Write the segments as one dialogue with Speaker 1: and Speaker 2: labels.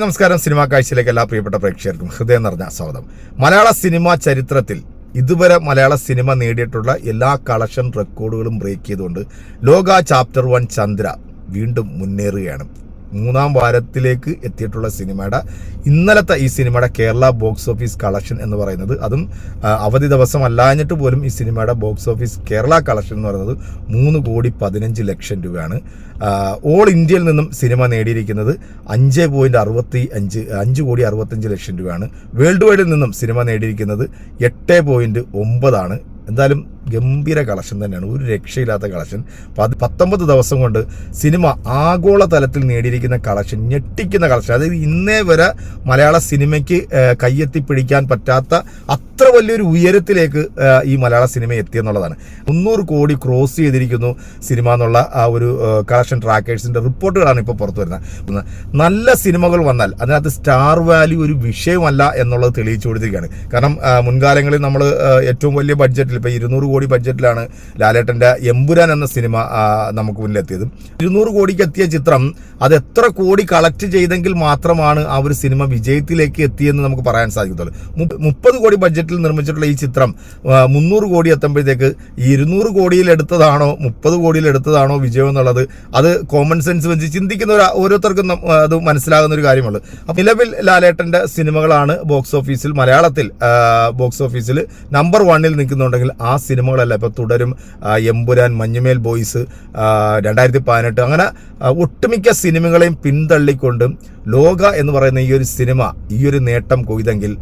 Speaker 1: നമസ്കാരം സിനിമാ കാഴ്ചയിലേക്ക് എല്ലാ പ്രിയപ്പെട്ട പ്രേക്ഷകർക്കും ഹൃദയം നിറഞ്ഞ സ്വാഗതം. മലയാള സിനിമാ ചരിത്രത്തിൽ ഇതുവരെ മലയാള സിനിമ നേടിയിട്ടുള്ള എല്ലാ കളക്ഷൻ റെക്കോർഡുകളും ബ്രേക്ക് ചെയ്തുകൊണ്ട് ലോക ചാപ്റ്റർ വൺ ചന്ദ്ര വീണ്ടും മുന്നേറുകയാണ്. മൂന്നാം വാരത്തിലേക്ക് എത്തിയിട്ടുള്ള സിനിമയുടെ ഇന്നലത്തെ ഈ സിനിമയുടെ കേരള ബോക്സ് ഓഫീസ് കളക്ഷൻ എന്ന് പറയുന്നത് അതും അവധി ദിവസം അല്ലാഞ്ഞിട്ട് പോലും ഈ സിനിമയുടെ ബോക്സ് ഓഫീസ് കേരള കളക്ഷൻ എന്ന് പറയുന്നത് മൂന്ന് കോടി പതിനഞ്ച് ലക്ഷം രൂപയാണ്. ഓൾ ഇന്ത്യയിൽ നിന്നും സിനിമ നേടിയിരിക്കുന്നത് അഞ്ച് പോയിന്റ് അറുപത്തി അഞ്ച് അഞ്ച് കോടി അറുപത്തഞ്ച് ലക്ഷം രൂപയാണ്. വേൾഡ് വൈഡിൽ നിന്നും സിനിമ നേടിയിരിക്കുന്നത് എട്ട് പോയിന്റ് ഒമ്പതാണ്. എന്തായാലും ഗംഭീര കളക്ഷൻ തന്നെയാണ്. ഒരു രക്ഷയില്ലാത്ത കളക്ഷൻ. പത് പത്തൊമ്പത് ദിവസം കൊണ്ട് സിനിമ ആഗോള തലത്തിൽ നേടിയിരിക്കുന്ന കളക്ഷൻ ഞെട്ടിക്കുന്ന കളക്ഷൻ. അതായത് ഇന്നേ വരെ മലയാള സിനിമയ്ക്ക് കയ്യെത്തിപ്പിടിക്കാൻ കയ്യെത്തി പിടിക്കാൻ പറ്റാത്ത അത്ര വലിയൊരു ഉയരത്തിലേക്ക് ഈ മലയാള സിനിമ എത്തിയെന്നുള്ളതാണ്. മുന്നൂറ് കോടി ക്രോസ് ചെയ്തിരിക്കുന്നു സിനിമ എന്നുള്ള ആ ഒരു കളക്ഷൻ ട്രാക്കേഴ്സിന്റെ റിപ്പോർട്ടുകളാണ് ഇപ്പോൾ പുറത്തു വരുന്നത്. നല്ല സിനിമകൾ വന്നാൽ അതിനകത്ത് സ്റ്റാർ വാല്യൂ ഒരു വിഷയമല്ല എന്നുള്ളത് തെളിയിച്ചു കൊടുത്തിരിക്കുകയാണ്. കാരണം മുൻകാലങ്ങളിൽ നമ്മൾ ഏറ്റവും വലിയ ബഡ്ജറ്റിൽ ഇപ്പോൾ ഇരുന്നൂറ് കോടി ബഡ്ജറ്റിലാണ് ലാലേട്ടന്റെ എമ്പുരാൻ എന്ന സിനിമ നമുക്ക് മുന്നിലെത്തിയത്. ഇരുന്നൂറ് കോടിക്ക് എത്തിയ ചിത്രം അത് എത്ര കോടി കളക്ട് ചെയ്തെങ്കിൽ മാത്രമാണ് ആ ഒരു സിനിമ വിജയത്തിലേക്ക് എത്തിയെന്ന് നമുക്ക് പറയാൻ സാധിക്കത്തുള്ളൂ. മുപ്പത് കോടി ബഡ്ജറ്റിൽ നിർമ്മിച്ചിട്ടുള്ള ഈ ചിത്രം മുന്നൂറ് കോടി എത്തുമ്പോഴത്തേക്ക് ഇരുന്നൂറ് കോടിയിൽ എടുത്തതാണോ മുപ്പത് കോടിയിൽ എടുത്തതാണോ വിജയം എന്നുള്ളത് അത് കോമൺ സെൻസ് വെച്ച് ചിന്തിക്കുന്ന ഒരു ഓരോരുത്തർക്കും അത് മനസ്സിലാകുന്ന ഒരു കാര്യമുള്ളൂ അപ്പം നിലവിൽ ലാലേട്ടന്റെ സിനിമകളാണ് ബോക്സ് ഓഫീസിൽ മലയാളത്തിൽ ബോക്സ് ഓഫീസിൽ നമ്പർ വണ്ണിൽ നിൽക്കുന്നുണ്ടെങ്കിൽ ആ സിനിമകളല്ല. ഇപ്പോൾ തുടരും എമ്പുരാൻ മഞ്ഞുമേൽ ബോയ്സ് രണ്ടായിരത്തി പതിനെട്ട്. അങ്ങനെ ഒട്ടുമിക്ക സിനിമകളെയും പിന്തള്ളിക്കൊണ്ട് ലോക എന്ന് പറയുന്ന ഈ ഒരു സിനിമ ഈ ഒരു നേട്ടം കൊയ്തെങ്കിൽ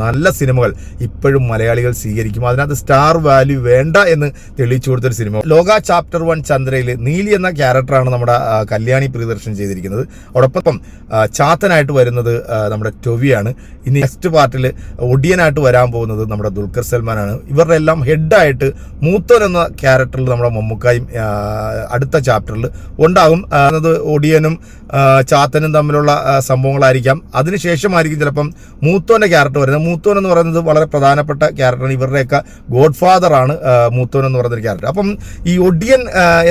Speaker 1: നല്ല സിനിമകൾ ഇപ്പോഴും മലയാളികൾ സ്വീകരിക്കും. അതിനകത്ത് സ്റ്റാർ വാല്യൂ വേണ്ട എന്ന് തെളിയിച്ചു കൊടുത്തൊരു സിനിമ. ലോക ചാപ്റ്റർ വൺ ചന്ദ്രയിൽ നീലി എന്ന ക്യാരക്ടറാണ് നമ്മുടെ കല്യാണി പ്രിയദർശൻ ചെയ്തിരിക്കുന്നത്. അതോടൊപ്പം ചാത്തനായിട്ട് വരുന്നത് നമ്മുടെ ടൊവിയാണ്. ഇനി നെക്സ്റ്റ് പാർട്ടിൽ ഒടിയനായിട്ട് വരാൻ പോകുന്നത് നമ്മുടെ ദുൽഖർ സൽമാനാണ്. ഇവരുടെ എല്ലാം ഹെഡായിട്ട് മൂത്തോൻ എന്ന ക്യാരക്ടറിൽ നമ്മുടെ മമ്മൂക്കായും അടുത്ത ചാപ്റ്ററിൽ ഉണ്ടാകും. അത് ഒടിയനും ചാത്തനും തമ്മിലുള്ള സംഭവങ്ങളായിരിക്കാം. അതിനുശേഷമായിരിക്കും ചിലപ്പം മൂത്തോന്റെ ക്യാരക്ടർ വരുന്നത്. മൂത്തോൻ എന്ന് പറയുന്നത് വളരെ പ്രധാനപ്പെട്ട ക്യാരക്ടറാണ്. ഇവരുടെയൊക്കെ ഗോഡ് ഫാദറാണ് മൂത്തോൻ എന്ന് പറയുന്ന ഒരു ക്യാരക്ടർ. അപ്പം ഈ ഒഡിയൻ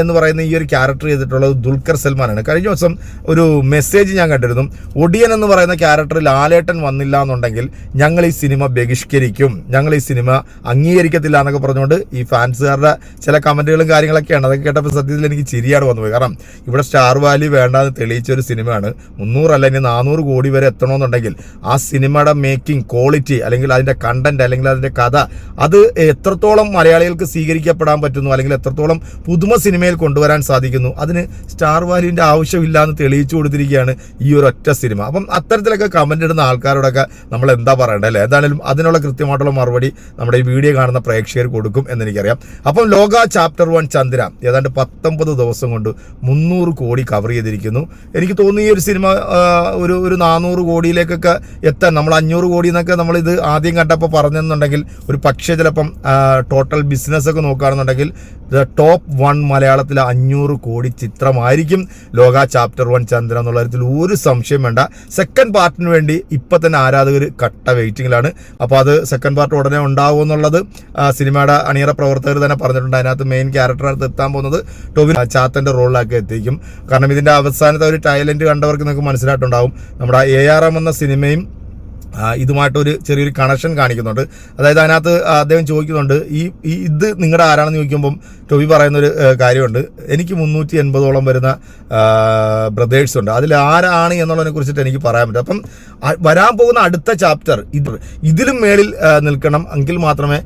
Speaker 1: എന്ന് പറയുന്ന ഈ ഒരു ക്യാരക്ടർ ചെയ്തിട്ടുള്ളത് ദുൽഖർ സൽമാനാണ്. കഴിഞ്ഞ ദിവസം ഒരു മെസ്സേജ് ഞാൻ കണ്ടിരുന്നു. ഒഡിയൻ എന്ന് പറയുന്ന ക്യാരക്ടർ ലാലേട്ടൻ വന്നില്ല എന്നുണ്ടെങ്കിൽ ഞങ്ങൾ ഈ സിനിമ ബഹിഷ്കരിക്കും. ഞങ്ങൾ ഈ സിനിമ അംഗീകരിക്കത്തില്ല എന്നൊക്കെ പറഞ്ഞുകൊണ്ട് ഈ ഫാൻസുകാരുടെ ചില കമന്റുകളും കാര്യങ്ങളൊക്കെയാണ്. അതൊക്കെ കേട്ടപ്പോൾ സത്യത്തിൽ എനിക്ക് ചിരിയാണ് വന്നുപോയി. കാരണം ഇവിടെ സ്റ്റാർ വാല്യൂ വേണ്ടാന്ന് തെളിയിച്ച ഒരു സിനിമയാണ്. മുന്നൂറ് ഇനി നാനൂറ് കോടി വരെ എത്തണമെന്നുണ്ടെങ്കിൽ ആ സിനിമയുടെ മേക്കിംഗ് ക്വാളിറ്റി അല്ലെങ്കിൽ അതിന്റെ കണ്ടന്റ് അല്ലെങ്കിൽ അതിന്റെ കഥ അത് എത്രത്തോളം മലയാളികൾക്ക് സ്വീകരിക്കപ്പെടാൻ പറ്റുന്നു അല്ലെങ്കിൽ എത്രത്തോളം പുതുമ സിനിമയിൽ കൊണ്ടുവരാൻ സാധിക്കുന്നു അതിന് സ്റ്റാർ വാല്യൂവിന്റെ ആവശ്യമില്ല എന്ന് തെളിയിച്ചു കൊടുത്തിരിക്കുകയാണ് ഈ ഒരു ഒറ്റ സിനിമ. അപ്പം അത്തരത്തിലൊക്കെ കമന്റ് ഇടുന്ന ആൾക്കാരോടൊക്കെ നമ്മൾ എന്താ പറയേണ്ടത് അല്ലേ? എന്തായാലും അതിനുള്ള കൃത്യമായിട്ടുള്ള മറുപടി നമ്മുടെ ഈ വീഡിയോ കാണുന്ന പ്രേക്ഷകർ കൊടുക്കും എന്നെനിക്കറിയാം. അപ്പം ലോക ചാപ്റ്റർ വൺ ചന്ദ്ര ഏതാണ്ട് പത്തൊമ്പത് ദിവസം കൊണ്ട് മുന്നൂറ് കോടി കവർ ചെയ്തിരിക്കുന്നു. എനിക്ക് തോന്നുന്നു ഈ ഒരു സിനിമ ഒരു ഒരു നാനൂറ് കോടിയിലേക്കൊക്കെ എത്താൻ നമ്മൾ അഞ്ഞൂറ് കോടി എന്നൊക്കെ നമ്മളിത് ആദ്യം കണ്ടപ്പോൾ പറഞ്ഞെന്നുണ്ടെങ്കിൽ ഒരു പക്ഷേ ചിലപ്പം ടോട്ടൽ ബിസിനസ് ഒക്കെ നോക്കുകയാണെന്നുണ്ടെങ്കിൽ ദ ടോപ്പ് വൺ മലയാളത്തിലെ അഞ്ഞൂറ് കോടി ചിത്രമായിരിക്കും ലോക ചാപ്റ്റർ വൺ ചന്ദ്ര എന്നുള്ള കാര്യത്തിൽ ഒരു സംശയം വേണ്ട. സെക്കൻഡ് പാർട്ടിന് വേണ്ടി ഇപ്പം തന്നെ ആരാധകർ കട്ട വെയിറ്റിങ്ങിലാണ് അപ്പോൾ അത് സെക്കൻഡ് പാർട്ട് ഉടനെ ഉണ്ടാവും എന്നുള്ളത് സിനിമയുടെ അണിയറ പ്രവർത്തകർ തന്നെ പറഞ്ഞിട്ടുണ്ട്. അതിനകത്ത് മെയിൻ ക്യാരക്ടറായിട്ട് എത്താൻ പോകുന്നത് ടോവിൻ ചാത്തന്റെ റോളിലാക്കി എത്തിക്കും. കാരണം ഇതിന്റെ അവസാനത്തെ ഒരു ടൈലന്റ് കണ്ടവർക്ക് നിങ്ങൾക്ക് മനസ്സിലായിട്ടുണ്ടാവും നമ്മുടെ എ ആർ എം എന്ന സിനിമയും ഇതുമായിട്ടൊരു ചെറിയൊരു കണക്ഷൻ കാണിക്കുന്നുണ്ട്. അതായത് അതിനകത്ത് അദ്ദേഹം ചോദിക്കുന്നുണ്ട് ഈ ഇത് നിങ്ങളുടെ ആരാണെന്ന് ചോദിക്കുമ്പം ടോബി പറയുന്നൊരു കാര്യമുണ്ട്. എനിക്ക് മുന്നൂറ്റി എൺപതോളം വരുന്ന ബ്രദേഴ്സ് ഉണ്ട്. അതിൽ ആരാണ് എന്നുള്ളതിനെ കുറിച്ചിട്ട് എനിക്ക് പറയാൻ പറ്റും അപ്പം വരാൻ പോകുന്ന അടുത്ത ചാപ്റ്റർ ഇത് ഇതിലും മേളിൽ നിൽക്കണം എങ്കിൽ മാത്രമേ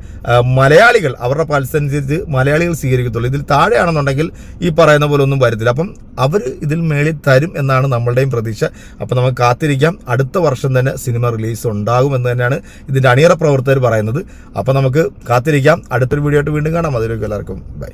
Speaker 1: മലയാളികൾ അവരുടെ പൾസനുസരിച്ച് മലയാളികൾ സ്വീകരിക്കത്തുള്ളൂ. ഇതിൽ താഴെയാണെന്നുണ്ടെങ്കിൽ ഈ പറയുന്ന പോലെ ഒന്നും വരത്തില്ല. അപ്പം അവർ ഇതിൽ മേളിൽ തരും എന്നാണ് നമ്മളുടെയും പ്രതീക്ഷ. അപ്പം നമുക്ക് കാത്തിരിക്കാം. അടുത്ത വർഷം തന്നെ സിനിമ റിലീസ് ഉണ്ടാകും എന്ന് തന്നെയാണ് ഇതിന്റെ അണിയറ പ്രവർത്തകർ പറയുന്നത്. അപ്പോൾ നമുക്ക് കാത്തിരിക്കാം. അടുത്തൊരു വീഡിയോ ആയിട്ട് വീണ്ടും കാണാം. അതിലേക്ക് എല്ലാവർക്കും ബൈ.